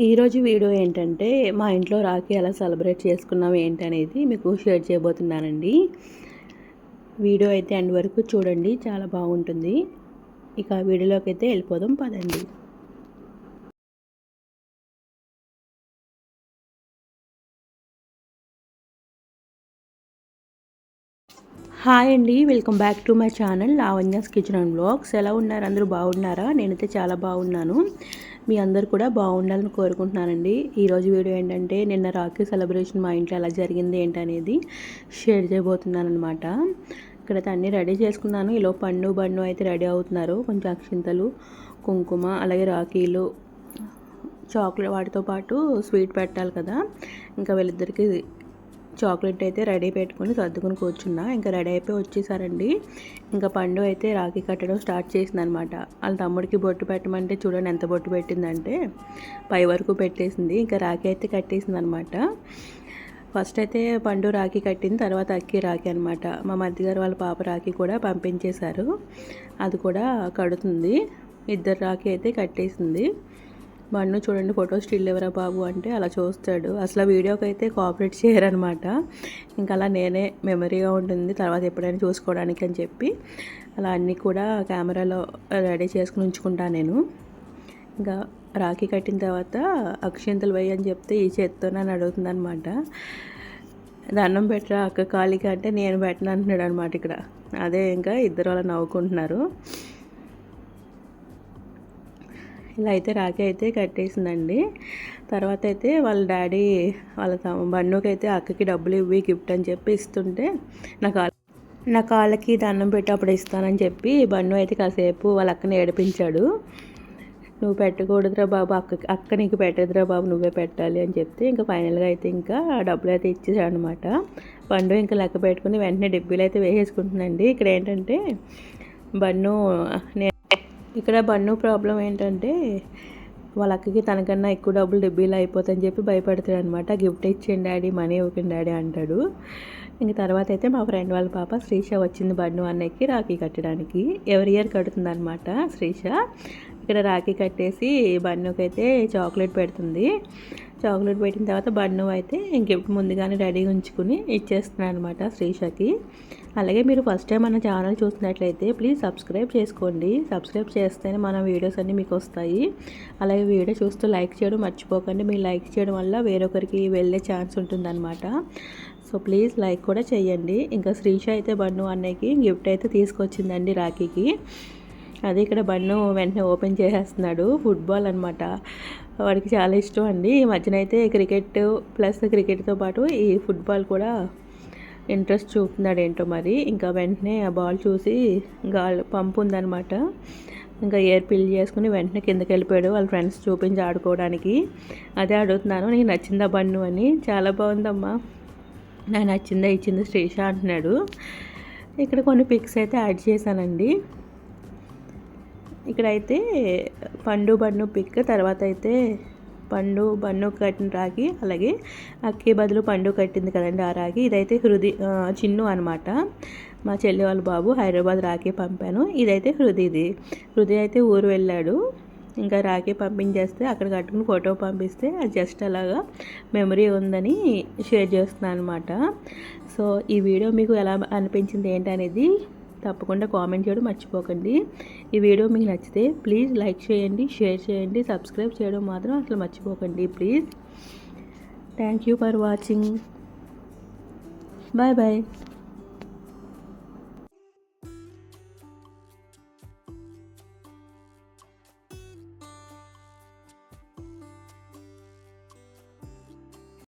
ఈరోజు వీడియో ఏంటంటే మా ఇంట్లో రాఖీ ఎలా సెలబ్రేట్ చేసుకున్నాం ఏంటి అనేది మీకు షేర్ చేయబోతున్నానండి. వీడియో అయితే ఎండ్ వరకు చూడండి చాలా బాగుంటుంది. ఇక వీడియోలోకి అయితే వెళ్ళిపోదాం పదండి. హాయ్ అండి welcome back to my channel Lavanya's kitchen and blogs. ఎలా ఉన్నారు? అందరూ బాగున్నారా? నేనైతే చాలా బాగున్నాను. మీ అందరు కూడా బాగుండాలని కోరుకుంటున్నానండి. ఈరోజు వీడియో ఏంటంటే నిన్న రాఖీ సెలబ్రేషన్ మా ఇంట్లో ఎలా జరిగింది ఏంటనేది షేర్ చేయబోతున్నాను అనమాట ఇక్కడైతే అన్నీ రెడీ చేసుకున్నాను. ఈలో పండు బండు అయితే రెడీ అవుతున్నారు. కొంచెం అక్షింతలు కుంకుమ అలాగే రాఖీలు చాక్లెట్ వాటితో పాటు స్వీట్ పెట్టాలి కదా. ఇంకా వీళ్ళిద్దరికి చాక్లెట్ అయితే రెడీ పెట్టుకుని సర్దుకుని కూర్చున్నా. ఇంకా రెడీ అయిపోయి వచ్చేసారండి. ఇంకా పండు అయితే రాఖీ కట్టడం స్టార్ట్ చేసిందనమాట. వాళ్ళ తమ్ముడికి బొట్టు పెట్టమంటే చూడండి ఎంత బొట్టు పెట్టిందంటే పై వరకు పెట్టేసింది. ఇంకా రాఖీ అయితే కట్టేసింది అనమాట ఫస్ట్ అయితే పండు రాఖీ కట్టింది తర్వాత అక్కి రాఖీ అనమాట. మా మధ్యగారు వాళ్ళ పాప రాఖీ కూడా పంపించేశారు. అది కూడా కడుతుంది. ఇద్దరు రాఖీ అయితే కట్టేసింది. మన్ను చూడండి ఫోటో స్టిల్ ఎవరా బాబు అంటే అలా చూస్తాడు. అసలు వీడియోకి అయితే కోఆపరేట్ చేయరనమాట. ఇంకా అలా నేనే మెమరీగా ఉంటుంది తర్వాత ఎప్పుడైనా చూసుకోవడానికి అని చెప్పి. అలా అన్నీ కూడా కెమెరాలో రెడీ చేసుకుని ఉంచుకుంటాను నేను. ఇంకా రాఖీ కట్టిన తర్వాత అక్షింతలు వేయి అని చెప్తే ఈ చేత్తో నన్ను అడుగుతుంది అనమాట దండం పెట్టరా అక్క కాళీకి అంటే నేను పెట్టను అంటున్నాడు అనమాట ఇక్కడ. అదే ఇంకా ఇద్దరు అలా నవ్వుకుంటున్నారు. ఇలా అయితే రాఖీ అయితే కట్టేసిందండి. తర్వాత అయితే వాళ్ళ డాడీ వాళ్ళ బండుకి అయితే అక్కకి డబ్బులు ఇవ్వి గిఫ్ట్ అని చెప్పి ఇస్తుంటే నాకు నా కాళ్ళకి దండం పెట్టి అప్పుడు ఇస్తానని చెప్పి బండు అయితే కాసేపు వాళ్ళ అక్కని ఏడిపించాడు. నువ్వు పెట్టకూడదురా బాబు అక్క అక్క నీకు పెట్టదురా బాబు నువ్వే పెట్టాలి అని చెప్తే ఇంకా ఫైనల్గా అయితే ఇంకా డబ్బులు అయితే ఇచ్చేసాడు అనమాట బండు ఇంకా లెక్క పెట్టుకుని వెంటనే డబ్బులు అయితే వేసేసుకుంటుందండి. ఇక్కడ ఏంటంటే బన్ను ఇక్కడ బన్ను ప్రాబ్లం ఏంటంటే వాళ్ళ అక్కకి తనకన్నా ఎక్కువ డబ్బులు డబ్బీలు అయిపోతాయని చెప్పి భయపడతాడు అనమాట గిఫ్ట్ ఇచ్చేయండి డాడీ మనీ ఇవ్వకండి డాడీ అంటాడు. ఇంక తర్వాత అయితే మా ఫ్రెండ్ వాళ్ళ పాప శ్రీష వచ్చింది బన్ను అన్నయ్యకి రాఖీ కట్టడానికి. ఎవరి ఇయర్ కడుతుంది అనమాట శ్రీష. ఇక్కడ రాఖీ కట్టేసి బన్నుకైతే చాక్లెట్ పెడుతుంది. చాక్లెట్ పెట్టిన తర్వాత బన్ను అయితే గిఫ్ట్ ముందుగానే రెడీగా ఉంచుకుని ఇచ్చేస్తున్నాను అనమాట శ్రీషకి. అలాగే మీరు ఫస్ట్ టైం మన ఛానల్ చూసినట్లయితే ప్లీజ్ సబ్స్క్రైబ్ చేసుకోండి. సబ్స్క్రైబ్ చేస్తేనే మన వీడియోస్ అన్నీ మీకు వస్తాయి. అలాగే వీడియో చూస్తూ లైక్ చేయడం మర్చిపోకండి. మీరు లైక్ చేయడం వల్ల వేరొకరికి వెళ్ళే ఛాన్స్ ఉంటుందన్నమాట. సో ప్లీజ్ లైక్ కూడా చేయండి. ఇంకా శ్రీష అయితే బన్ను అన్నయ్యకి గిఫ్ట్ అయితే తీసుకొచ్చిందండి రాఖీకి. అది ఇక్కడ బన్ను వెంటనే ఓపెన్ చేసేస్తున్నాడు. ఫుట్బాల్ అనమాట వాడికి చాలా ఇష్టం అండి. ఈ మధ్యన అయితే క్రికెట్ ప్లస్ క్రికెట్తో పాటు ఈ ఫుట్బాల్ కూడా ఇంట్రెస్ట్ చూపుతున్నాడు ఏంటో మరి. ఇంకా వెంటనే ఆ బాల్ చూసి గాల్ పంపు ఉందనమాట ఇంకా ఎయిర్ పిల్ చేసుకుని వెంటనే కిందకి వెళ్ళిపోయాడు వాళ్ళ ఫ్రెండ్స్ చూపించి ఆడుకోవడానికి. అదే అడుగుతున్నాను నీకు నచ్చిందా బన్ను? అని. చాలా బాగుందమ్మా. నాకు నచ్చిందా ఇచ్చింది శ్రీష? అంటున్నాడు. ఇక్కడ కొన్ని పిక్స్ అయితే యాడ్ చేశానండి. ఇక్కడైతే పండు బన్ను పిక్ తర్వాత అయితే పండు బన్ను కట్టిన రాగి అలాగే అక్కి బదులు పండు కట్టింది కదండి ఆ రాగి. ఇదైతే హృది చిన్ను అనమాట మా చెల్లి వాళ్ళ బాబు హైదరాబాద్ రాఖీ పంపాను. ఇదైతే హృదిది. హృది అయితే ఊరు వెళ్ళాడు. ఇంకా రాఖీ పంపించేస్తే అక్కడ కట్టుకుని ఫోటో పంపిస్తే అది జస్ట్ అలాగా మెమరీ ఉందని షేర్ చేస్తున్నాను అనమాట సో ఈ వీడియో మీకు ఎలా అనిపించింది ఏంటనేది తప్పకుండా కామెంట్ చేయడం మర్చిపోకండి. ఈ వీడియో మీకు నచ్చితే ప్లీజ్ లైక్ చేయండి షేర్ చేయండి సబ్స్క్రైబ్ చేయడం మాత్రం అసలు మర్చిపోకండి please. Thank you for watching. Bye bye.